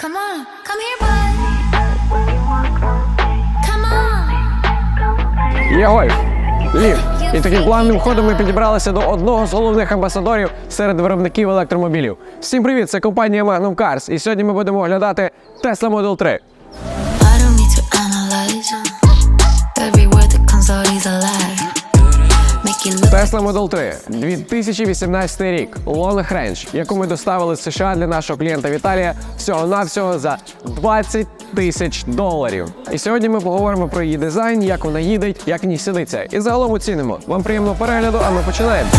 Come on, come here, bud. Come on. Є гольф. Лів. І таким плавним ходом ми підібралися до одного з головних амбасадорів серед виробників електромобілів. Всім привіт! Це компанія Magnum Cars. І сьогодні ми будемо оглядати Tesla Model 3. Tesla Model 3 2018 рік. Long Range, яку ми доставили з США для нашого клієнта Віталія всього-навсього за 20 тисяч доларів. І сьогодні ми поговоримо про її дизайн, як вона їде, як в ній сидиться. І загалом оцінимо. Вам приємного перегляду, а ми починаємо.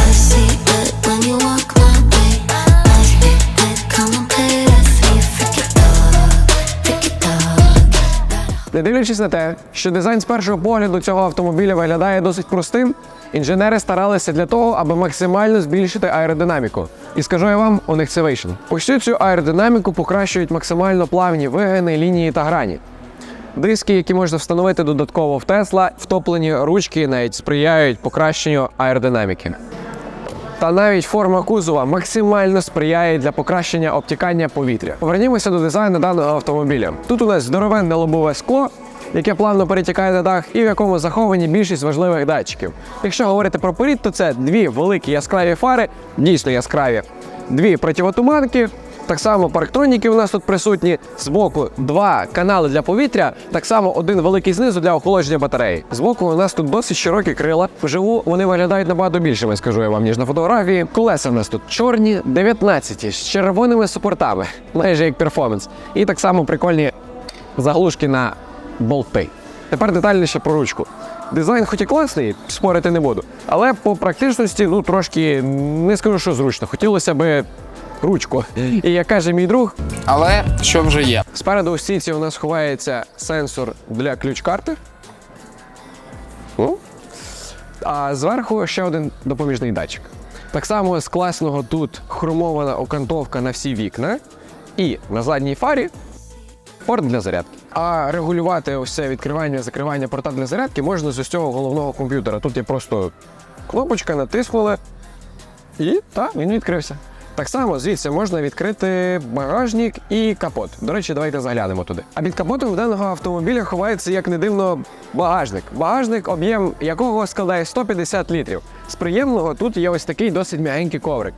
Не дивлячись на те, що дизайн з першого погляду цього автомобіля виглядає досить простим, інженери старалися для того, аби максимально збільшити аеродинаміку. І скажу я вам, у них це вийшло. Усю цю аеродинаміку покращують максимально плавні вигини, лінії та грані. Диски, які можна встановити додатково в Тесла, втоплені ручки навіть сприяють покращенню аеродинаміки. Та навіть форма кузова максимально сприяє для покращення обтікання повітря. Повернімося до дизайну даного автомобіля. Тут у нас здоровенне лобове скло, яке плавно перетікає на дах, і в якому заховані більшість важливих датчиків. Якщо говорити про порід, то це дві великі яскраві фари, дійсно яскраві, дві противотуманки. Так само парктроніки у нас тут присутні. Збоку два канали для повітря, так само один великий знизу для охолодження батареї. Збоку у нас тут досить широкі крила. Вживу вони виглядають набагато більшими, скажу я вам, ніж на фотографії. Колеса у нас тут чорні, 19 з червоними супортами, майже як перформанс. І так само прикольні заглушки на болти. Тепер детальніше про ручку. Дизайн, хоч і класний, спорити не буду. Але по практичності, ну трошки не скажу, що зручно. Хотілося би ручку. І як каже мій друг, Але що вже є? Спереду у стійці у нас ховається сенсор для ключ-карти. Ну. А зверху ще один допоміжний датчик. Так само з класного тут хромована окантовка на всі вікна. І на задній фарі порт для зарядки. А регулювати ось це відкривання закривання порта для зарядки можна з ось цього головного комп'ютера. Тут є просто кнопочка, натиснули, і так, він відкрився. Так само звідси можна відкрити багажник і капот. До речі, давайте заглянемо туди. А під капотом даного автомобіля ховається, як не дивно, багажник. Багажник, об'єм якого складає 150 літрів. З приємного тут є ось такий досить м'ягенький коврик.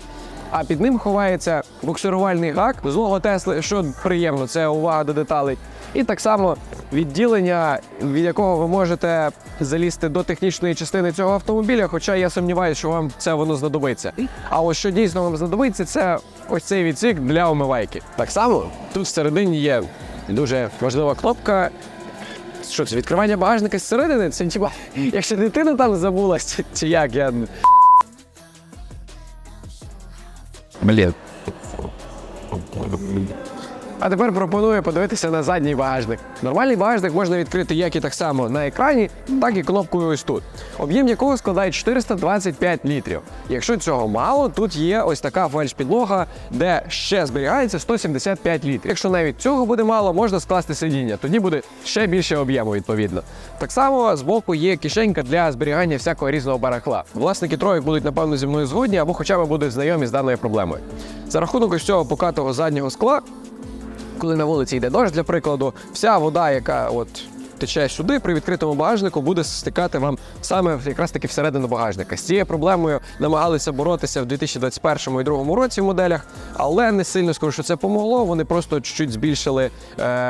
А під ним ховається буксирувальний гак злого Тесли, що приємно, це увага до деталей. І так само відділення, від якого ви можете залізти до технічної частини цього автомобіля, хоча я сумніваюся, що вам це воно знадобиться. А ось що дійсно вам знадобиться, це ось цей відсік для омивайки. Так само тут всередині є дуже важлива кнопка. Що це відкривання багажника зсередини? Це типа, якщо дитина там забулась, чи, чи як я. Блін. А тепер пропоную подивитися на задній багажник. Нормальний багажник можна відкрити як і так само на екрані, так і кнопкою ось тут. Об'єм якого складає 425 літрів. Якщо цього мало, тут є ось така фальш-підлога, де ще зберігається 175 літрів. Якщо навіть цього буде мало, можна скласти сидіння, тоді буде ще більше об'єму відповідно. Так само збоку є кишенька для зберігання всякого різного барахла. Власники троїк будуть напевно зі мною згодні або хоча б будуть знайомі з даною проблемою. За рахунок ось цього покатого заднього скла коли на вулиці йде дощ, для прикладу, вся вода, яка от тече сюди при відкритому багажнику, буде стикати вам саме якраз таки всередину багажника. З цією проблемою намагалися боротися в 2021 і 2022 році в моделях, але не сильно скажу, що це помогло. Вони просто чуть-чуть збільшили е,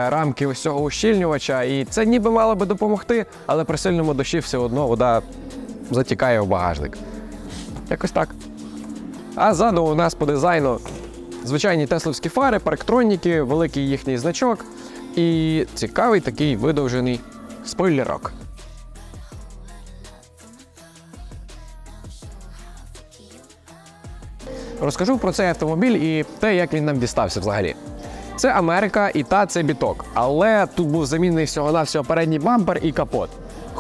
рамки ось цього ущільнювача, і це ніби мало би допомогти, але при сильному дощі все одно вода затікає в багажник. Якось так. А ззаду у нас по дизайну звичайні тесловські фари, парктроніки, великий їхній значок і цікавий такий видовжений спойлерок. Розкажу про цей автомобіль і те, як він нам дістався взагалі. Це Америка і та це біток. Але тут був замінений всього-навсього передній бампер і капот.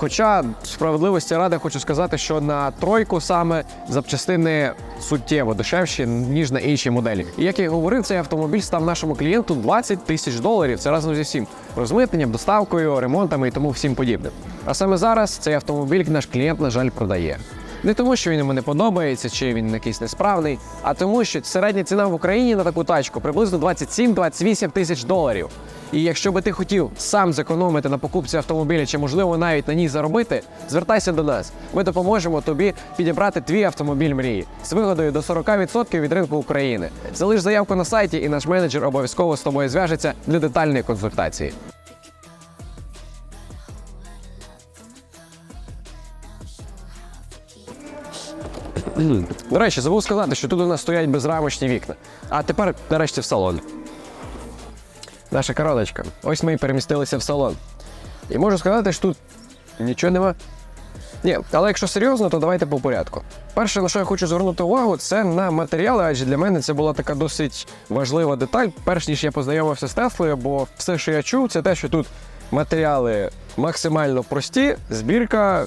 Хоча справедливості ради хочу сказати, що на тройку саме запчастини суттєво дешевші, ніж на інші моделі. І як я говорив, цей автомобіль став нашому клієнту 20 тисяч доларів. Це разом зі всім розмитненням, доставкою, ремонтами і тому всім подібним. А саме зараз цей автомобіль наш клієнт, на жаль, продає. Не тому, що він йому не подобається, чи він якийсь несправний, а тому, що середня ціна в Україні на таку тачку приблизно 27-28 тисяч доларів. І якщо би ти хотів сам зекономити на покупці автомобіля, чи можливо навіть на ній заробити, звертайся до нас. Ми допоможемо тобі підібрати твій автомобіль мрії з вигодою до 40% від ринку України. Залиш заявку на сайті, і наш менеджер обов'язково з тобою зв'яжеться для детальної консультації. До речі, забув сказати, що тут у нас стоять безрамочні вікна. А тепер, нарешті, в салон. Наша короночка. Ось ми і перемістилися в салон. І можу сказати, що тут нічого нема. Ні, але якщо серйозно, то давайте по порядку. Перше, на що я хочу звернути увагу, це на матеріали, адже для мене це була така досить важлива деталь, перш ніж я познайомився з Теслою, бо все, що я чув, це те, що тут матеріали максимально прості, збірка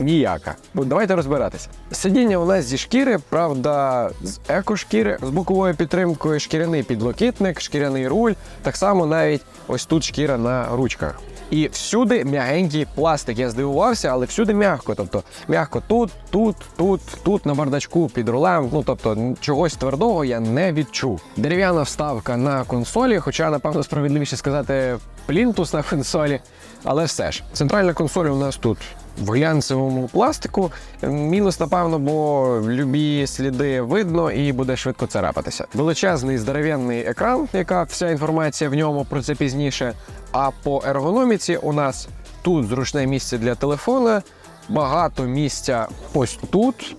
ніяка. Бо давайте розбиратися. Сидіння у нас зі шкіри, правда, з екошкіри, з боковою підтримкою, шкіряний підлокітник, шкіряний руль. Так само навіть ось тут шкіра на ручках. І всюди м'ягенький пластик. Я здивувався, але всюди м'яко. Тобто м'яко тут, тут, тут, тут на бардачку під рулем. Ну тобто чогось твердого я не відчув. Дерев'яна вставка на консолі, хоча, напевно, справедливіше сказати, плінтус на консолі. Але все ж, центральна консоль у нас тут в глянцевому пластику. Мінус, напевно, бо любі сліди видно і буде швидко царапатися. Величезний здоровенний екран, яка вся інформація в ньому про це пізніше. А по ергономіці у нас тут зручне місце для телефона, багато місця ось тут.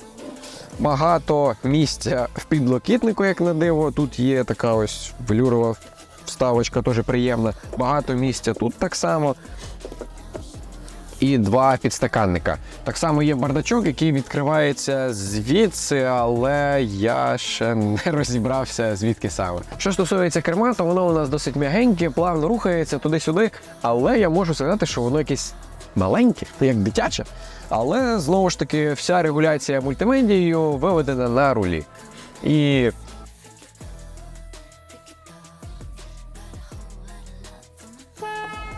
Багато місця в підлокітнику, як на диво. Тут є така ось велюрова вставочка, теж приємна. Багато місця тут так само і два підстаканника. Так само є бардачок, який відкривається звідси, але я ще не розібрався звідки саме. Що стосується керма, то воно у нас досить м'ягеньке, плавно рухається туди-сюди. Але я можу сказати, що воно якесь маленьке, як дитяче. Але знову ж таки, вся регуляція мультимедією виведена на рулі. І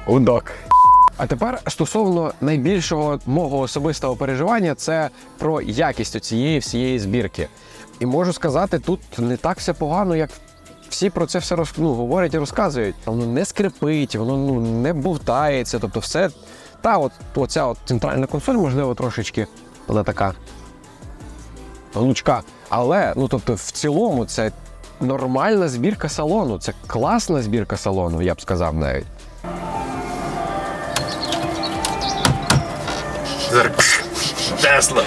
Удок. А тепер стосовно найбільшого мого особистого переживання, це про якість цієї всієї збірки. І можу сказати, тут не так все погано, як всі про це все роз, ну, говорять і розказують. Воно не скрипить, воно ну, не бовтається. Тобто, все та от оця от центральна консоль, можливо, трошечки, але така гнучка. Але ну тобто, в цілому, це нормальна збірка салону, це класна збірка салону, я б сказав навіть. Тесла.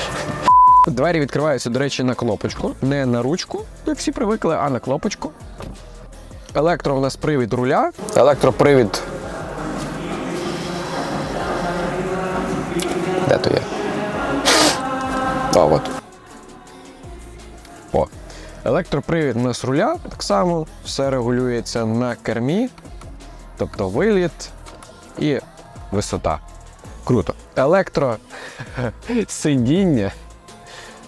Двері відкриваються, до речі, на кнопочку, не на ручку, як всі привикли, а на кнопочку. Електро у нас привід руля. Електропривід. Де то є? А, от. О. Електропривід у нас руля так само, все регулюється на кермі, тобто виліт і висота. Круто. Електро сидіння.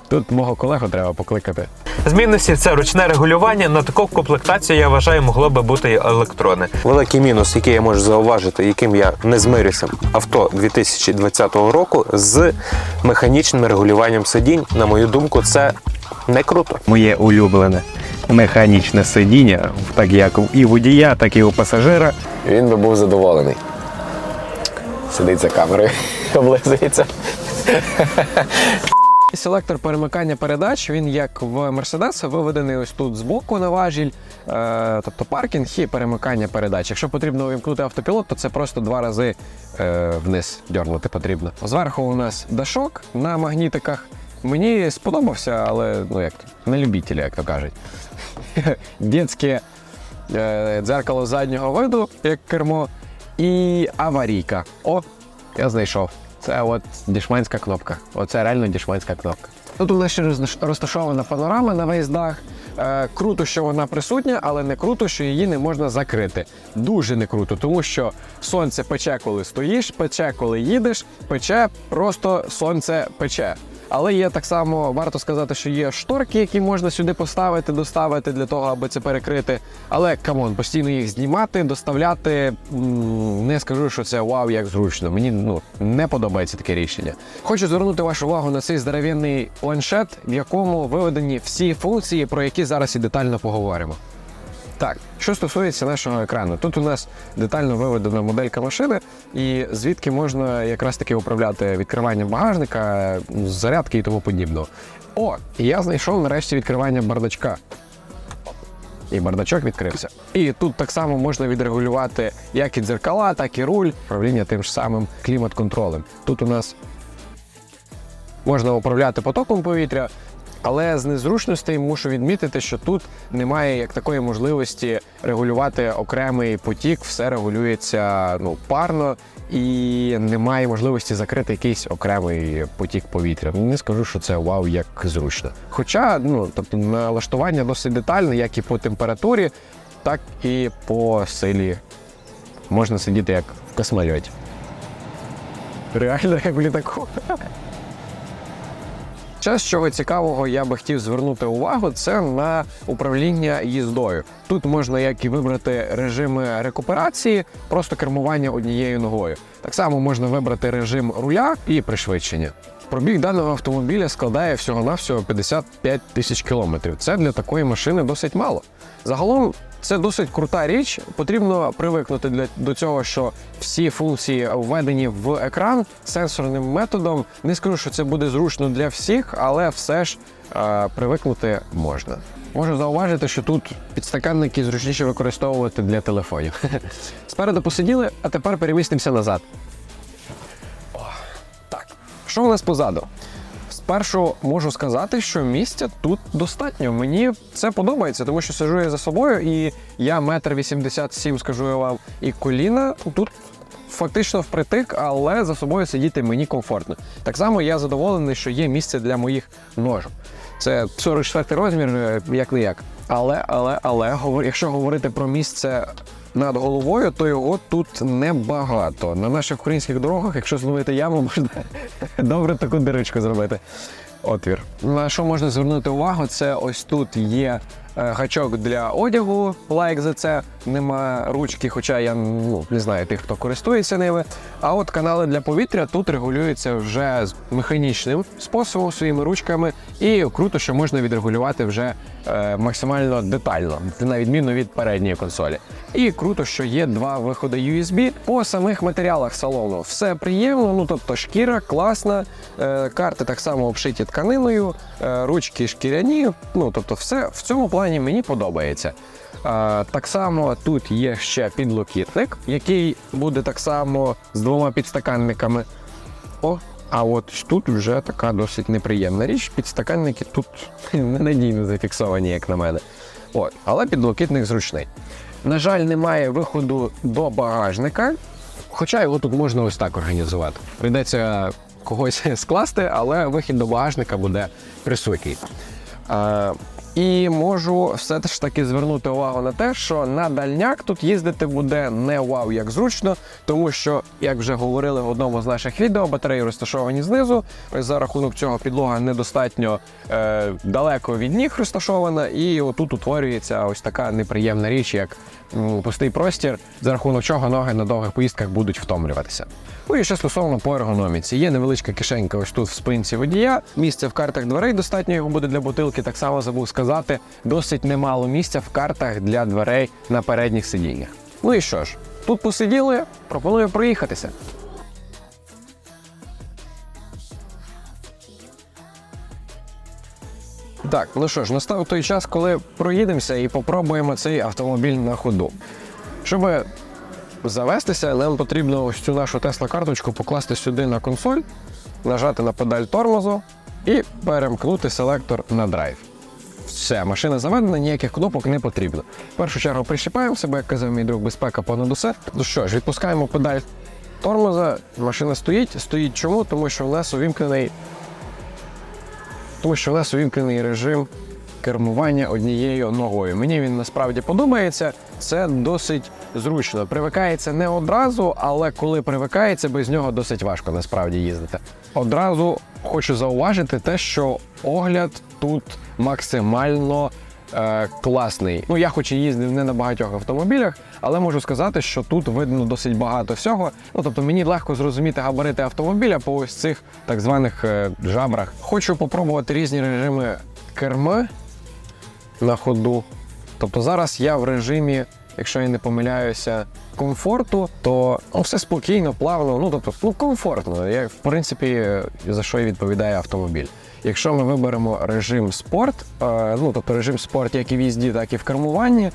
Тут мого колегу треба покликати. З мінусів це ручне регулювання. На таку комплектацію я вважаю, могло би бути і електрони. Великий мінус, який я можу зауважити, яким я не змирюся, авто 2020 року з механічним регулюванням сидінь. На мою думку, це не круто. моє улюблене механічне сидіння, так як і водія, так і у пасажира. Він би був задоволений. Сидить за камерою, облизується. Селектор перемикання передач, він як в Mercedes виведений ось тут збоку на важіль, е, тобто паркінг і перемикання передач. Якщо потрібно увімкнути автопілот, то це просто два рази е, вниз дьорнути потрібно. Зверху у нас дашок на магнітиках. Мені сподобався, але ну як то, не любителі, як то кажуть. Дєцьке е, дзеркало заднього виду, як кермо, і аварійка. О, я знайшов. Це от дішманська кнопка. Оце реально дішманська кнопка. Тут роз- розташована панорама на весь дах. Е, круто, що вона присутня, але не круто, що її не можна закрити. Дуже не круто, тому що сонце пече, коли стоїш, пече, коли їдеш, пече, просто сонце пече. Але є так само, варто сказати, що є шторки, які можна сюди поставити, доставити для того, аби це перекрити. Але камон, постійно їх знімати, доставляти. Не скажу, що це вау, як зручно. Мені ну не подобається таке рішення. Хочу звернути вашу увагу на цей здоровенний планшет, в якому виведені всі функції, про які зараз і детально поговоримо. Так, що стосується нашого екрану, тут у нас детально виведена моделька машини, і звідки можна якраз таки управляти відкриванням багажника, зарядки і тому подібного. О, і я знайшов нарешті відкривання бардачка. І бардачок відкрився. І тут так само можна відрегулювати як і дзеркала, так і руль, управління тим ж самим клімат-контролем. Тут у нас можна управляти потоком повітря, але з незручностей мушу відмітити, що тут немає як такої можливості регулювати окремий потік, все регулюється ну, парно і немає можливості закрити якийсь окремий потік повітря. Не скажу, що це вау, як зручно. Хоча ну, тобто, налаштування досить детальне, як і по температурі, так і по силі. Можна сидіти як в космольоті. Реально, як в літаку. Ще з чого цікавого я би хотів звернути увагу, це на управління їздою. Тут можна як і вибрати режими рекуперації, просто кермування однією ногою. Так само можна вибрати режим руля і пришвидшення. Пробіг даного автомобіля складає всього-навсього 55 тисяч кілометрів. Це для такої машини досить мало. Загалом це досить крута річ. Потрібно привикнути для, до цього, що всі функції введені в екран сенсорним методом. Не скажу, що це буде зручно для всіх, але все ж е, привикнути можна. Можу зауважити, що тут підстаканники зручніше використовувати для телефонів. Спереду посиділи, а тепер перемістимося назад. О, так, що у нас позаду? Спершу можу сказати, що місця тут достатньо. Мені це подобається, тому що сижу я за собою, і я метр вісімдесят сім, скажу я вам, і коліна тут фактично впритик, але за собою сидіти мені комфортно. Так само я задоволений, що є місце для моїх ножок. Це 44 розмір, як не як. Але, але, але, якщо говорити про місце над головою, то його тут небагато. На наших українських дорогах, якщо зловити яму, можна добре таку дирочку зробити. Отвір. На що можна звернути увагу, це ось тут є е, гачок для одягу, лайк за це. Нема ручки, хоча я ну, не знаю тих, хто користується ними. А от канали для повітря тут регулюються вже з механічним способом своїми ручками. І круто, що можна відрегулювати вже е, максимально детально, на відміну від передньої консолі. І круто, що є два виходи USB. По самих матеріалах салону все приємно. Ну тобто шкіра класна, е, карти так само обшиті тканиною, е, ручки шкіряні. Ну тобто, все в цьому плані мені подобається. Е, так само тут є ще підлокітник, який буде так само з двома підстаканниками. О, а от тут вже така досить неприємна річ. Підстаканники тут ненадійно зафіксовані, як на мене. От, але підлокітник зручний. На жаль, немає виходу до багажника, хоча його тут можна ось так організувати. Прийдеться когось скласти, але вихід до багажника буде присутній. І можу все ж таки звернути увагу на те, що на дальняк тут їздити буде не вау як зручно, тому що, як вже говорили в одному з наших відео, батареї розташовані знизу. За рахунок цього підлога недостатньо е, далеко від ніг розташована, і отут утворюється ось така неприємна річ, як пустий простір, за рахунок чого ноги на довгих поїздках будуть втомлюватися. Ну і ще стосовно по ергономіці. Є невеличка кишенька ось тут в спинці водія. Місце в картах дверей достатньо його буде для бутилки. Так само забув сказати, досить немало місця в картах для дверей на передніх сидіннях. Ну і що ж, тут посиділи, пропоную проїхатися. Так, ну що ж, настав той час, коли проїдемося і попробуємо цей автомобіль на ходу. Щоб завестися, нам потрібно ось цю нашу Тесла-карточку покласти сюди на консоль, нажати на педаль тормозу і перемкнути селектор на драйв. Все, машина заведена, ніяких кнопок не потрібно. В першу чергу прищіпаємо себе, як казав мій друг, безпека понад усе. Ну що ж, відпускаємо педаль тормоза, машина стоїть. Стоїть чому? Тому що у нас увімкнений тому що у нас увімкнений режим кермування однією ногою. Мені він насправді подобається. Це досить зручно. Привикається не одразу, але коли привикається, без нього досить важко насправді їздити. Одразу хочу зауважити те, що огляд тут максимально е, класний. Ну, я хоч і їздив не на багатьох автомобілях, але можу сказати, що тут видно досить багато всього. Ну, тобто мені легко зрозуміти габарити автомобіля по ось цих так званих е, жабрах. Хочу попробувати різні режими керми на ходу. Тобто зараз я в режимі, якщо я не помиляюся, комфорту, то ну, все спокійно, плавно, ну тобто ну, комфортно. Як, в принципі, за що і відповідає автомобіль. Якщо ми виберемо режим спорт, е, ну тобто режим спорт як і в їзді, так і в кермуванні,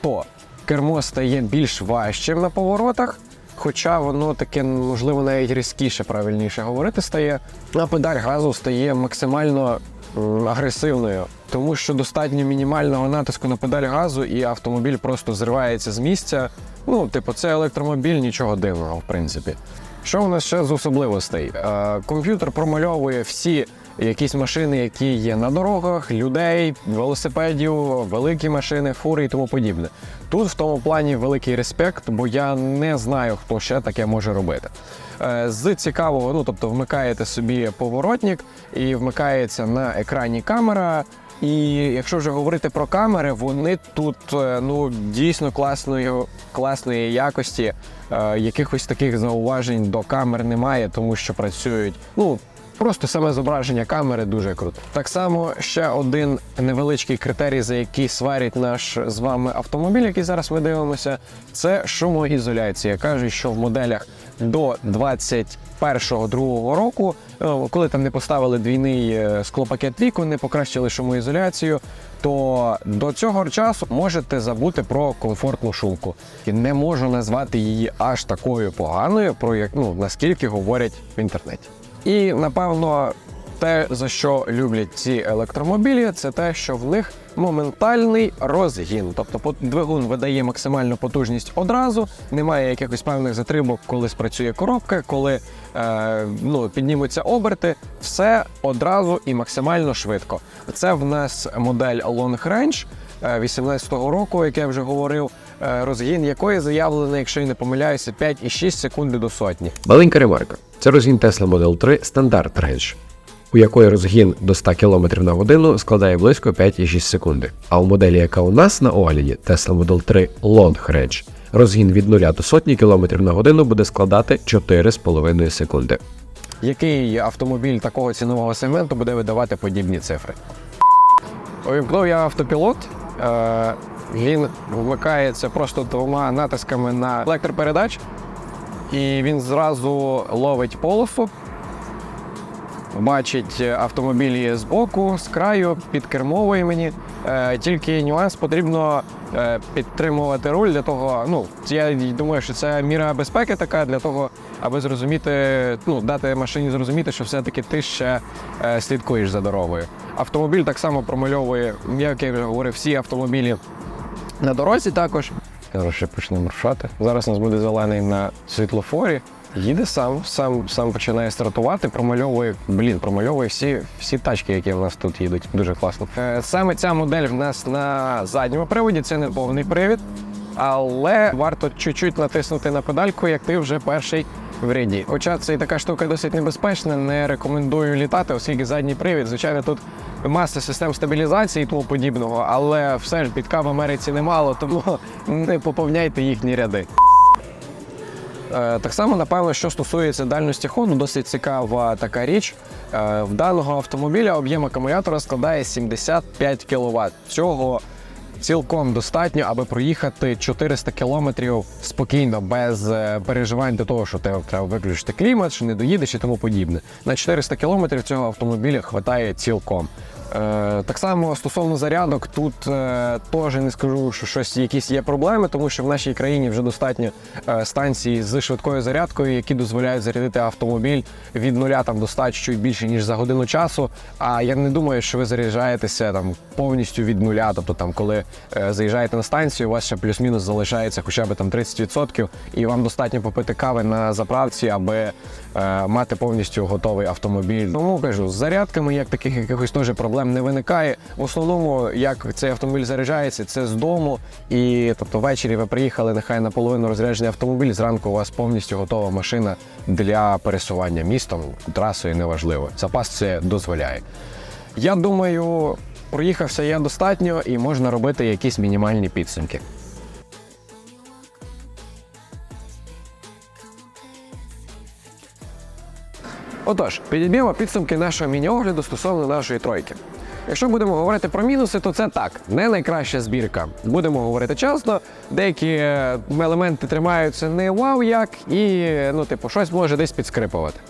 то кермо стає більш важчим на поворотах. Хоча воно таке, можливо, навіть різкіше, правильніше говорити стає, а педаль газу стає максимально агресивною, тому що достатньо мінімального натиску на педаль газу, і автомобіль просто зривається з місця. Ну, типу, це електромобіль, нічого дивного, в принципі. Що у нас ще з особливостей? Е, комп'ютер промальовує всі якісь машини, які є на дорогах, людей, велосипедів, великі машини, фури і тому подібне. Тут в тому плані великий респект, бо я не знаю, хто ще таке може робити. Е, З цікавого, ну тобто вмикаєте собі поворотник і вмикається на екрані камера. І якщо вже говорити про камери, вони тут е, ну дійсно класної, класної якості. Е, Якихось таких зауважень до камер немає, тому що працюють. Ну просто саме зображення камери дуже круто. Так само ще один невеличкий критерій, за який сварить наш з вами автомобіль, який зараз ми дивимося, це шумоізоляція. Кажуть, що в моделях до 21-го року, е, коли там не поставили двійний е, склопакет вікон, не покращили шумоізоляцію, то до цього часу можете забути про комфортну шумку. І не можу назвати її аж такою поганою, про як ну наскільки говорять в інтернеті. І напевно. Те, за що люблять ці електромобілі, це те, що в них моментальний розгін. Тобто двигун видає максимальну потужність одразу, немає якихось певних затримок, коли спрацює коробка, коли е, ну, піднімуться оберти, все одразу і максимально швидко. Це в нас модель Long Range 18-го року, як я вже говорив, е, розгін якої заявлений, якщо я не помиляюся, 5,6 секунди до сотні. Маленька ремарка. Це розгін Tesla Model 3 Standard Range, у якої розгін до 100 км на годину складає близько 5,6 секунди. А у моделі, яка у нас на огляді, Tesla Model 3 Long Range, розгін від 0 до сотні км на годину буде складати 4,5 секунди. який автомобіль такого цінового сегменту буде видавати подібні цифри. Увімкнув я автопілот. Е, він вмикається просто двома натисками на електропередач, і він зразу ловить полосу, бачить автомобілі з боку, з краю, підкермовує мені. Е, тільки нюанс потрібно е, підтримувати руль для того. Ну, я думаю, що це міра безпеки така для того, аби зрозуміти, ну, дати машині зрозуміти, що все-таки ти ще е, слідкуєш за дорогою. Автомобіль так само промальовує, як я вже говорив, всі автомобілі на дорозі також. Зараз ще почнемо рушати. Зараз у нас буде зелений на світлофорі. Їде сам, сам, сам починає стартувати, промальовує, блін, промальовує всі, всі тачки, які в нас тут їдуть. Дуже класно. Е, Саме ця модель в нас на задньому приводі, це не повний привід, але варто чуть-чуть натиснути на педальку, як ти вже перший в ряді. Хоча це і така штука досить небезпечна, не рекомендую літати, оскільки задній привід, звичайно, тут маса систем стабілізації і тому подібного, але все ж бітка в Америці немало, тому не поповняйте їхні ряди. Е, Так само, напевно, що стосується дальності ходу, досить цікава така річ. Е, В даного автомобіля об'єм акумулятора складає 75 кВт. Цього цілком достатньо, аби проїхати 400 кілометрів спокійно, без е, переживань до того, що тебе треба виключити клімат, що не доїдеш і тому подібне. На 400 кілометрів цього автомобіля хватає цілком. Е, так само стосовно зарядок, тут е, теж не скажу, що щось якісь є проблеми, тому що в нашій країні вже достатньо е, станцій з швидкою зарядкою, які дозволяють зарядити автомобіль від нуля там до 100 чуть більше ніж за годину часу. А я не думаю, що ви заряджаєтеся там повністю від нуля, тобто там, коли заїжджаєте на станцію, у вас ще плюс-мінус залишається хоча б там 30%, і вам достатньо попити кави на заправці, аби мати повністю готовий автомобіль. Тому кажу, з зарядками як таких якихось теж проблем не виникає. В основному, як цей автомобіль заряджається, це з дому. І тобто ввечері ви приїхали, нехай наполовину розряджений автомобіль. Зранку у вас повністю готова машина для пересування містом, трасою неважливо. Запас це дозволяє. Я думаю, проїхався я достатньо і можна робити якісь мінімальні підсумки. Отож, підіб'ємо підсумки нашого міні-огляду стосовно нашої тройки. Якщо будемо говорити про мінуси, то це так, не найкраща збірка. Будемо говорити чесно, деякі е, елементи тримаються не вау як, і ну, типу, щось може десь підскрипувати.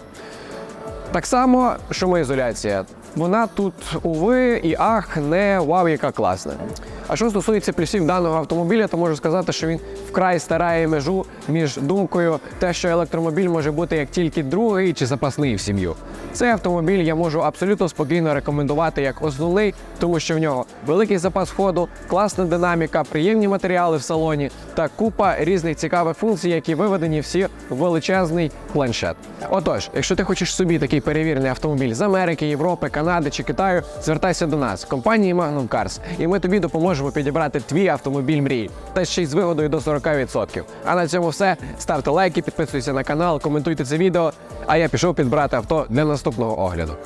Так само шумоізоляція. Вона тут, уви і ах, не вау, яка класна. А що стосується плюсів даного автомобіля, то можу сказати, що він вкрай старає межу між думкою, те, що електромобіль може бути як тільки другий чи запасний в сім'ю. Цей автомобіль я можу абсолютно спокійно рекомендувати як основний, тому що в нього великий запас ходу, класна динаміка, приємні матеріали в салоні та купа різних цікавих функцій, які виведені всі в величезний планшет. Отож, якщо ти хочеш собі такий перевірений автомобіль з Америки, Європи, Канади чи Китаю, звертайся до нас, компанії Magnum Cars, і ми тобі допоможемо підібрати твій автомобіль мрії, та ще й з вигодою до 40%. А на цьому все. Ставте лайки, підписуйтесь на канал, коментуйте це відео. А я пішов підбирати авто для наступного огляду.